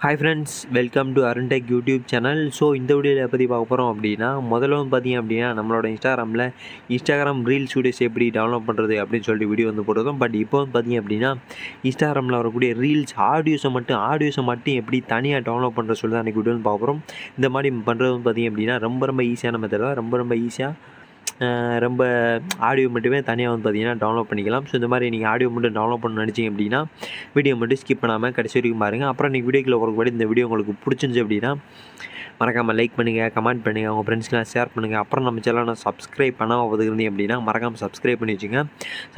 Hi friends welcome to Arun tech YouTube channel so இந்த வீடியோவில் பற்றி பார்க்க போகிறோம் அப்படின்னா முதல்ல வந்து பார்த்தீங்க அப்படின்னா நம்மளோட இன்ஸ்டாகிராமில் இன்ஸ்டாகிராம் ரீல்ஸ் வீடியோஸ் எப்படி டவுன்லோட் பண்ணுறது அப்படின்னு சொல்லிட்டு வீடியோ வந்து போட்டிருக்கோம். பட் இப்போ வந்து பார்த்தீங்க அப்படின்னா இன்ஸ்டாகிராமில் வரக்கூடிய ரீல்ஸ் ஆடியோஸை மட்டும் ஆடியோஸை மட்டும் எப்படி தனியாக டவுன்லோட் பண்ணுற சொல்லி தான் அன்றைக்கி வீடியோ வந்து பார்க்க போகிறோம் இந்த மாதிரி பண்ணுறது வந்து பார்த்தீங்க அப்படின்னா ரொம்ப ரொம்ப ஈஸியான மெத்தட் தான். ரொம்ப ரொம்ப ஈஸியாக ரொம்ப ஆடியோ மட்டுமே தனியாக வந்து பார்த்தீங்கன்னா டவுன்லோட் பண்ணிக்கலாம். ஸோ இந்த மாதிரி நீங்கள் ஆடியோ மட்டும் டவுன்லோட் பண்ண நினச்சிங்க அப்படின்னா வீடியோ மட்டும் ஸ்கிப் பண்ணாமல் கடைசி வரைக்கும் பாருங்கள் அப்புறம் நீங்கள் வீடியோக்குள்ள போகிறக்கு இந்த வீடியோ உங்களுக்கு பிடிச்சிருந்துச்சு அப்படின்னா மறக்காமல் லைக் பண்ணுங்கள் கமெண்ட் பண்ணுங்கள் உங்கள் ஃப்ரெண்ட்ஸ்க்கெலாம் ஷேர் பண்ணுங்கள் அப்புறம் நம்ம சேனலை சப்ஸ்கிரைப் பண்ணாமல் ஒதுக்குறீங்க அப்படின்னா மறக்காமல் சப்ஸ்கிரைப் பண்ணி வச்சுங்க.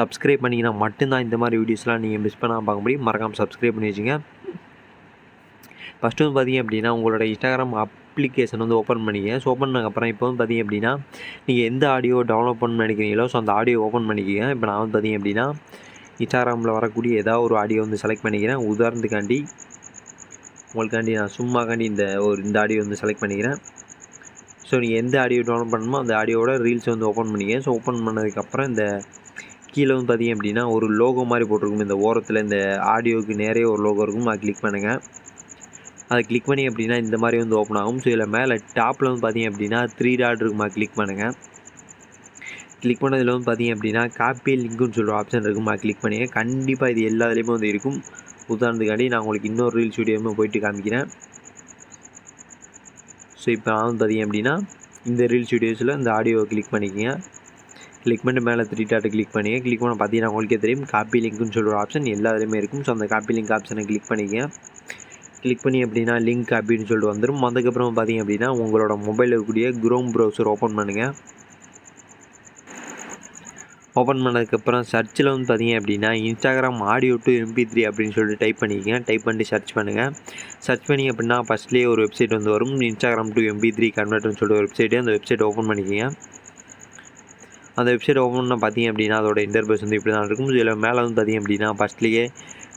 சப்ஸ்கிரைப் பண்ணிங்கன்னா மட்டும்தான் இந்த மாதிரி வீடியோஸ்லாம் நீங்கள் மிஸ் பண்ணாமல் பார்க்க முடியும். மறக்காமல் சப்ஸ்கிரைப் பண்ணி வச்சுங்க. ஃபஸ்ட்டு வந்து பார்த்தீங்க அப்படின்னா உங்களோட இன்ஸ்டாகிராம் அப் அப்ளிகேஷன் வந்து ஓப்பன் பண்ணிக்க ஸோ ஓப்பன் பண்ணக்கப்புறம் இப்போ வந்து பார்த்தீங்க அப்படின்னா நீங்கள் எந்த ஆடியோ டவுன்லோட் பண்ண நினைக்கிறீங்களோ ஸோ அந்த ஆடியோ ஓப்பன் பண்ணிக்கங்க. இப்போ நான் வந்து பார்த்தீங்க அப்படின்னா இன்ஸ்டாகிராமில் வரக்கூடிய ஏதாவது ஒரு ஆடியோ வந்து செலக்ட் பண்ணிக்கிறேன். உதாரணத்துக்காண்டி உங்களுக்காண்டி நான் சும்மாக்காண்டி இந்த ஒரு இந்த ஆடியோ வந்து செலக்ட் பண்ணிக்கிறேன். ஸோ நீங்கள் எந்த ஆடியோ டவுன்லோட் பண்ணணுமோ அந்த ஆடியோட ரீல்ஸ் வந்து ஓப்பன் பண்ணிக்க ஸோ ஓப்பன் பண்ணதுக்கப்புறம் இந்த கீழே வந்து பார்த்தீங்க அப்படின்னா ஒரு லோகோ மாதிரி போட்டிருக்கும். இந்த ஓரத்தில் இந்த ஆடியோவுக்கு நிறைய ஒரு லோகோ இருக்கும். அதை கிளிக் பண்ணுங்கள் அதை கிளிக் பண்ணி அப்படின்னா இந்த மாதிரி வந்து ஓப்பன் ஆகும். ஸோ இதில் மேலே டாப்பில் வந்து பார்த்தீங்க அப்படின்னா த்ரீ டாட் இருக்குமா? கிளிக் பண்ணுங்கள் கிளிக் பண்ணதில் வந்து பார்த்தீங்க அப்படின்னா காப்பி லிங்க்குன்னு சொல்கிற ஆப்ஷன் இருக்குமா? கிளிக் பண்ணி கண்டிப்பாக இது எல்லாத்துலேயுமே வந்து இருக்கும். உதாரணத்துக்காண்டி நான் உங்களுக்கு இன்னொரு ரீல்ஸ் வீடியோமே போயிட்டு காமிக்கிறேன். ஸோ இப்போ நான் வந்து பார்த்தீங்க அப்படின்னா இந்த ரீல்ஸ் வீடியோஸில் இந்த ஆடியோவை கிளிக் பண்ணிக்கோங்க. கிளிக் பண்ணி மேலே த்ரீ டாட்டை கிளிக் பண்ணிங்க. கிளிக் பண்ண பார்த்தீங்கன்னா உங்களுக்கே தெரியும். காப்பி லிங்க்குன்னு சொல்கிற ஆப்ஷன் எல்லாத்துலேயுமே இருக்கும். ஸோ அந்த காப்பி லிங்க் ஆப்ஷனை கிளிக் பண்ணிக்கங்க. கிளிக் பண்ணி அப்படின்னா லிங்க் அப்படின்னு சொல்லிட்டு வந்துடும் அதுக்கப்புறம் பார்த்தீங்க அப்படின்னா உங்களோட மொபைலில் இருக்கக்கூடிய குரோம் ப்ரௌசர் ஓப்பன் பண்ணுங்கள் ஓப்பன் பண்ணதுக்கப்புறம் சர்ச்சில் வந்து பார்த்தீங்க அப்படின்னா Instagram audio to MP three அப்படின்னு சொல்லிட்டு டைப் பண்ணிக்கங்க. டைப் பண்ணி சர்ச் பண்ணுங்கள் சர்ச் பண்ணி அப்படின்னா ஃபஸ்ட்லேயே ஒரு வெப்சைட் வந்து வரும். இன்ஸ்டாகிராம் டு எம்பி த்ரீ கன்வெர்ட்னு சொல்லிட்டு ஒரு வெப்சைட்டு அந்த வெப்சைட் ஓப்பன் பண்ணிக்கங்க. அந்த வெப்சைட் ஓப்பன் பண்ண பார்த்தீங்க அப்படின்னா அதோட இன்டர்பேஸ் வந்து இப்படி தான் இருக்கும். இதில் மேலே வந்து பார்த்தீங்க அப்படின்னா ஃபஸ்ட்லேயே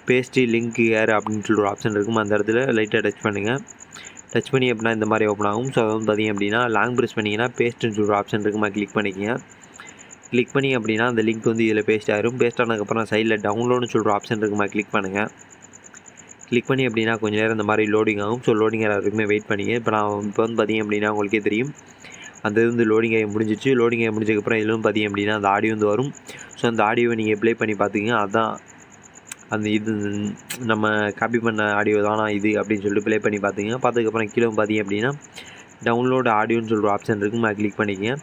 பேஸ்ட்டு லிங்க் ஏர் அப்படின்னு சொல்லிட்டு ஒரு ஆப்ஷன் இருக்கும். அந்த இடத்துல லைட்டாக டச் பண்ணுங்கள் டச் பண்ணி அப்படின்னா இந்த மாதிரி ஓப்பன் ஆகும். ஸோ அது வந்து பார்த்தீங்க அப்படின்னா லாங் ப்ரெஸ் பண்ணிங்கன்னா பேஸ்ட்டுன்னு சொல்லிட்டு ஆப்ஷன் இருக்குமா? கிளிக் பண்ணிக்கங்க. கிளிக் பண்ணி அப்படின்னா அந்த லிங்க் வந்து இதில் பேஸ்ட் ஆகிரும் பேஸ்ட் ஆனதுக்கப்புறம் சைடில் டவுன்லோடுன்னு சொல்கிற ஆப்ஷன் இருக்குமா? கிளிக் பண்ணுங்கள் கிளிக் பண்ணி அப்படின்னா கொஞ்சம் நேரம் இந்த மாதிரி லோடிங் ஆகும். ஸோ லோடிங் ஆகிற வரைக்குமே வெயிட் பண்ணிங்க. இப்போ நான் இப்போ வந்து பார்த்தீங்க அப்படின்னா உங்களுக்கே தெரியும். அந்த இது வந்து லோடிங் ஆகி முடிஞ்சிச்சு. லோடிங் ஆகி முடிஞ்சதுக்கப்புறம் இதுலும் பார்த்திங்க பார்த்தீங்க அப்படின்னா அந்த ஆடியோ வந்து வரும். ஸோ அந்த ஆடியோவை நீங்கள் ப்ளே பண்ணி பார்த்துங்க அதுதான் அந்த இது நம்ம காப்பி பண்ண ஆடியோ தானா இது அப்படின்னு சொல்லிட்டு ப்ளே பண்ணி பார்த்தீங்க பார்த்ததுக்கப்புறம் கீழே பார்த்தீங்க அப்படின்னா டவுன்லோட் ஆடியோன்னு சொல்கிற ஆப்ஷன் இருக்கும் அதை கிளிக் பண்ணிக்கங்க.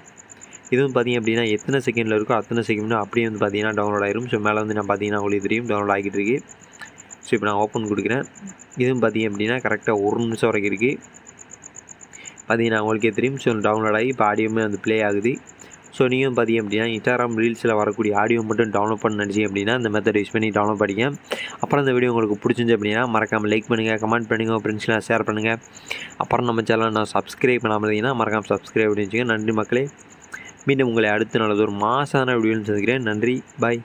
இதுவும் பார்த்தீங்க அப்படின்னா எத்தனை செகண்டில் இருக்கோ அத்தனை செகண்டும் அப்படியே வந்து பார்த்தீங்கன்னா டவுன்லோட் ஆயிரும். ஸோ மேலே வந்து நான் பார்த்தீங்கன்னா உங்களுக்கு தெரியும் டவுன்லோட் ஆகிட்டு இருக்கு. ஸோ இப்போ நான் ஓப்பன் கொடுக்குறேன். இதுவும் பார்த்தீங்க அப்படின்னா கரெக்டாக ஒரு நிமிஷம் வரைக்கும் இருக்குது பார்த்தீங்கன்னா உங்களுக்கே தெரியும். ஸோ டவுன்லோட் ஆகி இப்போ ஆடியோமே வந்து ப்ளே ஆகுது. ஸோ நீயும் பார்த்தீங்க அப்படின்னா இன்ஸ்டாகிராம் ரீல்ஸில் வரக்கூடிய ஆடியோ மட்டும் டவுன்லோட் பண்ண நினச்சி அப்படின்னா இந்த மெத்தட் யூஸ் பண்ணி டவுன்லோட் பண்ணிங்க அப்புறம் இந்த வீடியோ உங்களுக்கு பிடிச்சிருந்து அப்படின்னா மறக்காமல் லைக் பண்ணுங்கள் கமெண்ட் பண்ணுங்கள் ஃப்ரெண்ட்ஸ்லாம் ஷேர் பண்ணுங்கள் அப்புறம் நம்ம சேனல் நான் சப்ஸ்கிரைப் பண்ணாமல் இருந்தீங்கன்னா மறக்காமல் சப்ஸ்கிரைப் பண்ணி வச்சுக்கோங்க. நன்றி மக்களே. மீண்டும் உங்களை அடுத்த நல்லது ஒரு மாதமான வீடியோன்னு சந்திக்கிறேன். நன்றி. பாய்